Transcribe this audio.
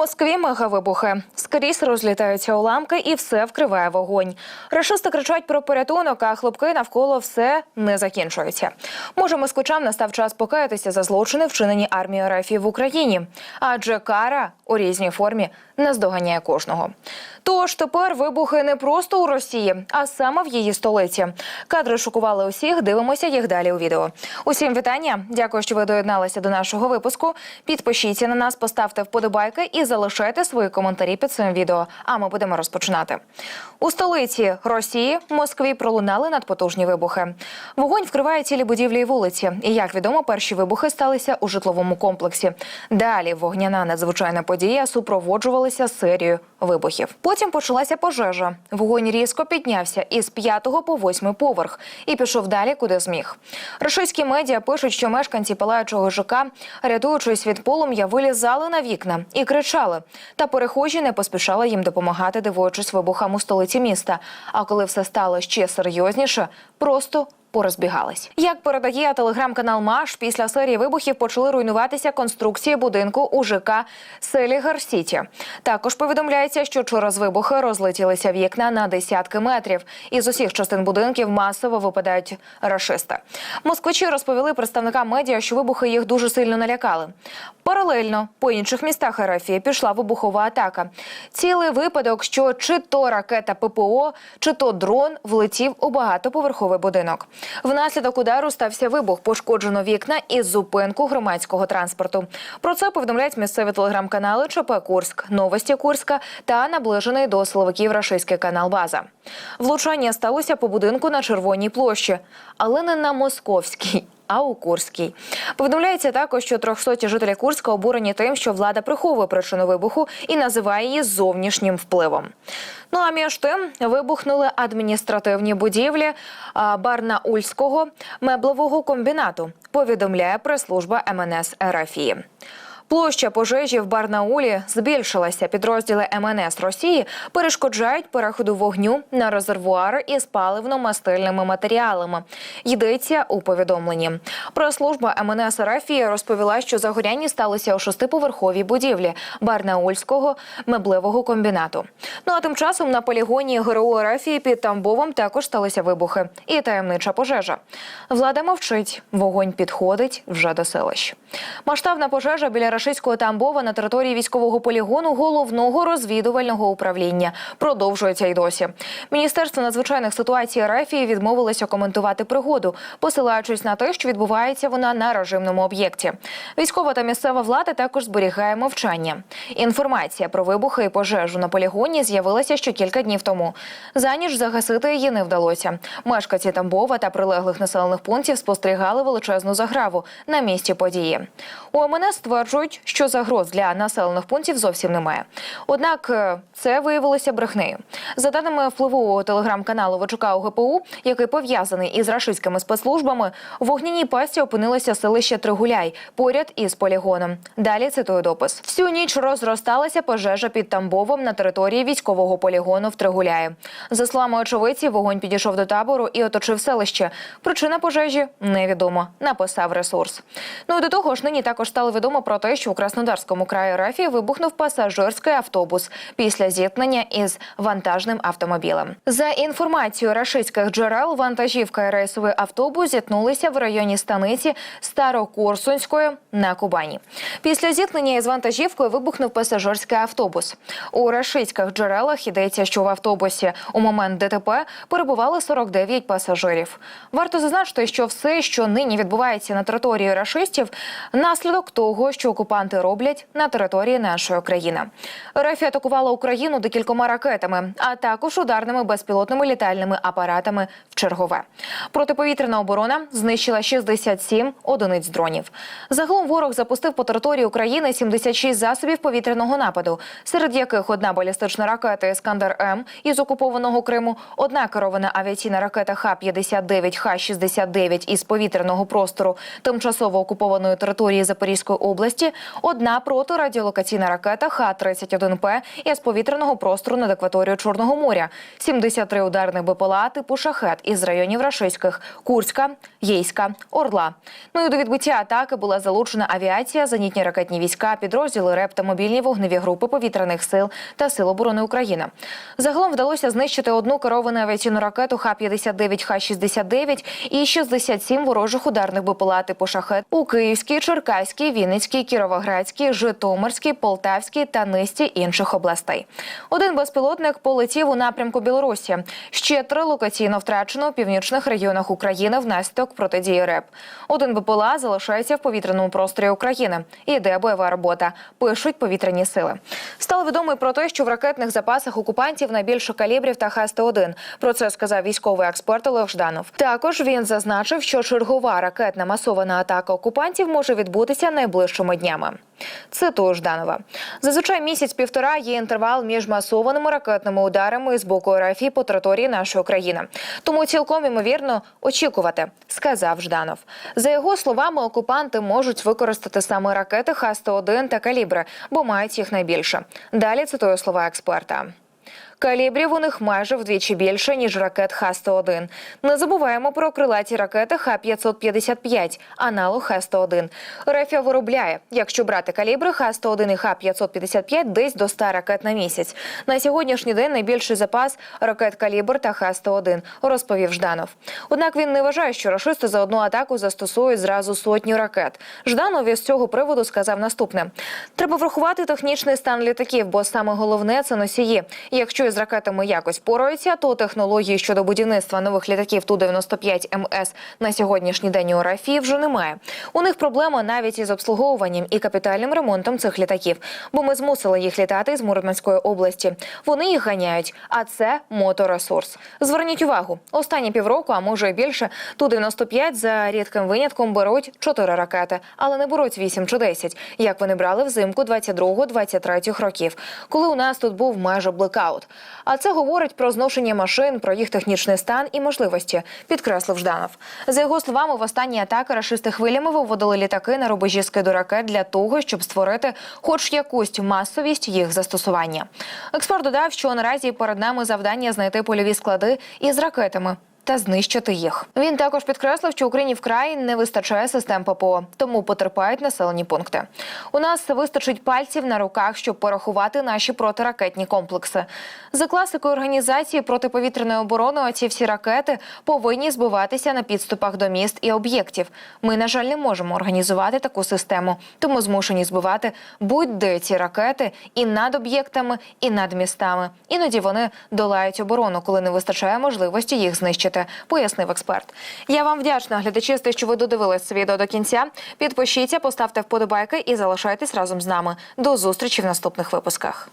Москві мегавибухи. Скрізь розлітаються уламки і все вкриває вогонь. Рашисти кричать про порятунок, а хлопки навколо все не закінчуються. Може, москвичам настав час покаятися за злочини, вчинені армією РФ в Україні. Адже кара у різній формі наздоганяє кожного. Тож тепер вибухи не просто у Росії, а саме в її столиці. Кадри шокували усіх. Дивимося їх далі у відео. Усім вітання. Дякую, що ви доєдналися до нашого випуску. Підпишіться на нас, поставте вподобайки і залишайте свої коментарі під цим відео. А ми будемо розпочинати. У столиці Росії Москві пролунали надпотужні вибухи. Вогонь вкриває цілі будівлі і вулиці. І як відомо, перші вибухи сталися у житловому комплексі. Далі вогняна надзвичайна подія супроводжувалася серією вибухів. Потім почалася пожежа. Вогонь різко піднявся із п'ятого по восьмий поверх і пішов далі, куди зміг. Російські медіа пишуть, що мешканці палаючого ЖК, рятуючись від полум'я, вилізали на вікна і кричали. Та перехожі не поспішали їм допомагати, дивуючись вибухам у столиці міста. А коли все стало ще серйозніше, просто порозбігались. Як передає телеграм-канал Маш, після серії вибухів почали руйнуватися конструкції будинку у ЖК селі Гарсіті. Також повідомляється, що через вибухи розлетілися вікна на десятки метрів. Із усіх частин будинків масово випадають рашисти. Москвичі розповіли представникам медіа, що вибухи їх дуже сильно налякали. Паралельно по інших містах РФ пішла вибухова атака. Цілий випадок, що чи то ракета ППО, чи то дрон влетів у багатоповерховий будинок. Внаслідок удару стався вибух, пошкоджено вікна і зупинку громадського транспорту. Про це повідомляють місцеві телеграм-канали ЧП Курськ, Новості Курська та наближений до силовиків рашистський канал База. Влучання сталося по будинку на Червоній площі, але не на Московській. А у Курській повідомляється також, що трьохсоті жителі Курська обурені тим, що влада приховує причину вибуху і називає її зовнішнім впливом. Ну а між тим вибухнули адміністративні будівлі Барнаульського меблового комбінату. Повідомляє прес-служба МНС РФІ. Площа пожежі в Барнаулі збільшилася. Підрозділи МНС Росії перешкоджають переходу вогню на резервуари із паливно-мастильними матеріалами. Йдеться у повідомленні. Прес-служба МНС Рафії розповіла, що загоряння сталося у шестиповерховій будівлі Барнаульського меблевого комбінату. Ну а тим часом на полігоні ГРУ Рафії під Тамбовом також сталися вибухи і таємнича пожежа. Влада мовчить, вогонь підходить вже до селищ. Масштабна пожежа біля рашистського Тамбова на території військового полігону головного розвідувального управління продовжується й досі. Міністерство надзвичайних ситуацій Рафії відмовилося коментувати пригоду, посилаючись на те, що відбувається вона на режимному об'єкті. Військова та місцева влада також зберігає мовчання. Інформація про вибухи і пожежу на полігоні з'явилася ще кілька днів тому. За ніч загасити її не вдалося. Мешканці Тамбова та прилеглих населених пунктів спостерігали величезну заграву на місці події. У МНС стверджують, що загроз для населених пунктів зовсім немає. Однак е, це виявилося брехнею. За даними впливового телеграм-каналу ВЧК УГПУ, який пов'язаний із рашистськими спецслужбами, в вогняній пасті опинилося селище Тригуляй поряд із полігоном. Далі цитую допис: всю ніч розросталася пожежа під Тамбовом на території військового полігону в Тригуляї. За словами очевидців, вогонь підійшов до табору і оточив селище. Причина пожежі невідома. Написав ресурс. Ну і до того ж, нині також стало відомо про те, що у Краснодарському краї Рафії вибухнув пасажирський автобус після зіткнення із вантажним автомобілем. За інформацією рашистських джерел, вантажівка і рейсовий автобус зіткнулися в районі станиці Старокурсунської на Кубані. Після зіткнення із вантажівкою вибухнув пасажирський автобус. У рашистських джерелах йдеться, що в автобусі у момент ДТП перебували 49 пасажирів. Варто зазначити, що все, що нині відбувається на території рашистів, наслідок того, що окупанти роблять на території нашої країни. РФ атакувала Україну декількома ракетами, а також ударними безпілотними літальними апаратами в чергове. Протиповітряна оборона знищила 67 одиниць дронів. Загалом ворог запустив по території України 76 засобів повітряного нападу, серед яких одна балістична ракета Іскандер М із окупованого Криму, одна керована авіаційна ракета Х-59, Х-69 із повітряного простору тимчасово окупованої території Запорізької області одна протирадіолокаційна ракета Х-31П із повітряного простору над акваторією Чорного моря, 73 ударних БПЛА типу «Шахет» із районів рашистських Курська, Єйська, Орла. Ну і до відбиття атаки була залучена авіація, зенітні ракетні війська, підрозділи РЕП та мобільні вогневі групи повітряних сил та Сил оборони України. Загалом вдалося знищити одну керовану авіаційну ракету Х-59, Х-69 і 67 ворожих ударних БПЛА типу «Шахет» у Київській, Черкаській, Вінницькій, Кіровоградській, Житомирській, Полтавській та низці інших областей. Один безпілотник полетів у напрямку Білорусі. Ще три локаційно втрачено у північних регіонах України внаслідок протидії РЕП. Один БПЛА залишається в повітряному просторі України. Іде бойова робота. Пишуть повітряні сили. Стало відомо про те, що в ракетних запасах окупантів найбільше калібрів та Х-101. Про це сказав військовий експерт Олег Жданов. Також він зазначив, що чергова ракетна масована атака окупантів може відбутися найближчими днями. Цитую Жданова. Зазвичай місяць-півтора є інтервал між масованими ракетними ударами з боку РФ по території нашої країни. Тому цілком імовірно очікувати, сказав Жданов. За його словами, окупанти можуть використати саме ракети Х-101 та калібри, бо мають їх найбільше. Далі цитую слова експерта. Калібрів у них майже вдвічі більше ніж ракет Х-101. Не забуваємо про крилаті ракети Х-555, аналог Х-101. Рефія виробляє, якщо брати калібри Х-101 і Х-555, десь до 100 ракет на місяць. На сьогоднішній день найбільший запас ракет калібр та Х-101, розповів Жданов. Однак він не вважає, що рашисти за одну атаку застосують зразу сотню ракет. Жданов із цього приводу сказав наступне: треба врахувати технічний стан літаків, бо саме головне це носії. Якщо із ракетами якось пораються, то технології щодо будівництва нових літаків Ту-95 МС на сьогоднішній день у РАФі вже немає. У них проблема навіть із обслуговуванням і капітальним ремонтом цих літаків, бо ми змусили їх літати з Мурманської області. Вони їх ганяють, а це моторесурс. Зверніть увагу, останні півроку, а може і більше, Ту-95 за рідким винятком беруть 4 ракети, але не беруть 8 чи 10, як вони брали взимку 22-23 років, коли у нас тут був майже блекаут. А це говорить про зношення машин, про їх технічний стан і можливості, підкреслив Жданов. За його словами, в останні атаки рашисти хвилями виводили літаки на рубежі скиду ракет для того, щоб створити хоч якусь масовість їх застосування. Експерт додав, що наразі перед нами завдання знайти польові склади із ракетами. Та знищити їх. Він також підкреслив, що Україні вкрай не вистачає систем ППО, тому потерпають населені пункти. У нас вистачить пальців на руках, щоб порахувати наші протиракетні комплекси. За класикою організації протиповітряної оборони, оці всі ракети повинні збиватися на підступах до міст і об'єктів. Ми, на жаль, не можемо організувати таку систему, тому змушені збивати будь-де ці ракети і над об'єктами, і над містами. Іноді вони долають оборону, коли не вистачає можливості їх знищити, пояснив експерт. Я вам вдячна, глядачі, за те, що ви додивились це відео до кінця. Підпишіться, поставте вподобайки і залишайтесь разом з нами. До зустрічі в наступних випусках.